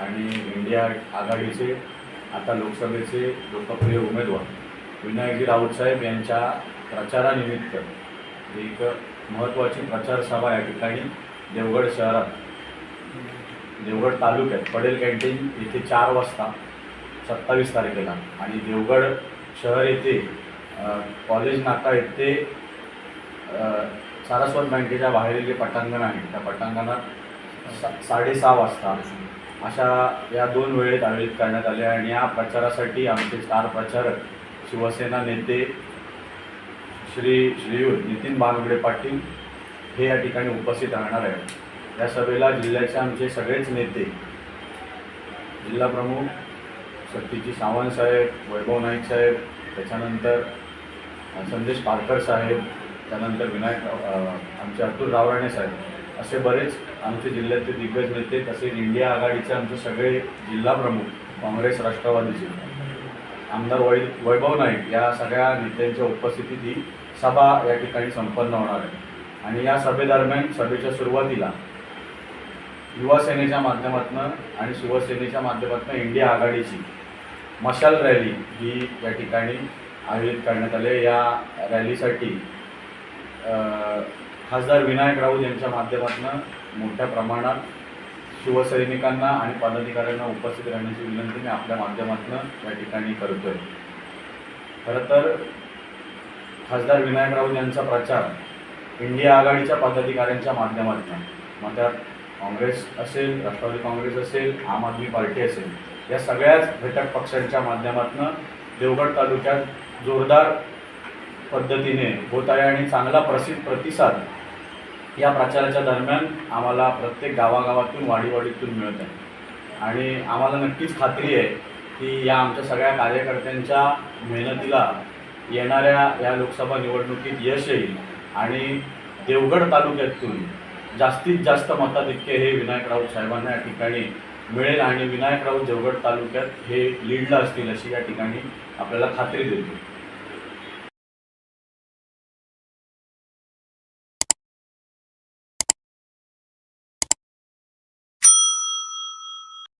आणि इंडिया आघाडीचे आता लोकसभेचे लोकप्रिय उमेदवार विनायकजी राऊतसाहेब यांच्या प्रचारानिमित्त एक महत्त्वाची प्रचार सभा या ठिकाणी देवगड शहरात देवगड तालुक्यात पडेल कॅन्टीन येथे चार वाजता सत्तावीस तारखेला. आणि देवगड शहर येथे कॉलेज नाका येथे सारस्वत बँकेच्या बाहेरील जे पटांगण आहे त्या पटांगणात सा साडेसहा वाजता अशा या दोन वेळेत आयोजित करण्यात आले आणि या प्रचारासाठी आमचे स्टार प्रचारक शिवसेना नेते श्री श्रीयुत नितीन बानगडे पाटील हे या ठिकाणी उपस्थित राहणार आहेत. या सभेला जिल्ह्याचे आमचे सगळेच नेते जिल्हा प्रमुख सावंत साहेब वैभव नाईक साहेब त्याच्यानंतर संदेश पारकर साहेब त्यानंतर विनायक आमचे अतुल रावराणे साहेब. असे बरेच आमचे जिल्ह्यातले दिग्गज नेते तसेच इंडिया आघाडीचे आमचे सगळे जिल्हा प्रमुख काँग्रेस राष्ट्रवादीचे. आमदार वै वैभव नाईक या सगळ्या नेत्यांच्या उपस्थितीत ही सभा या ठिकाणी संपन्न होणार आहे. आणि या सभेदरम्यान सभेच्या सुरुवातीला युवासेनेच्या माध्यमातून आणि शिवसेनेच्या माध्यमातून इंडिया आघाडीची मशाल रॅली ही या ठिकाणी आयोजित करण्यात आली या रॅलीसाठी खासदार विनायक राऊत यांच्या माध्यमातून मोठ्या प्रमाणात शिवसैनिकांना आणि पदाधिकाऱ्यांना उपस्थित राहण्याची विनंती मी आपल्या माध्यमातून या ठिकाणी करतोय. खरं तर खासदार विनायक राऊत यांचा प्रचार इंडिया आघाडीच्या पदाधिकाऱ्यांच्या माध्यमातून मग त्यात काँग्रेस असेल राष्ट्रवादी काँग्रेस असेल आम आदमी पार्टी असेल या सगळ्याच घटक पक्षांच्या माध्यमातून देवगड तालुक्यात जोरदार पद्धतीने होत आहे आणि चांगला प्रसिद्ध प्रतिसाद या प्रचाराच्या दरम्यान आम्हाला प्रत्येक गावागावातून वाडीवाडीतून मिळत आहे. आणि आम्हाला नक्कीच खात्री आहे की या आमच्या सगळ्या कार्यकर्त्यांच्या मेहनतीला येणाऱ्या या लोकसभा निवडणुकीत यश येईल आणि देवगड तालुक्यातून जास्तीत जास्त मताधिक्य हे विनायक राऊत साहेबांना या ठिकाणी मिळेल आणि विनायक राऊत देवगड तालुक्यात हे लीडला असतील अशी या ठिकाणी आपल्याला खात्री देतो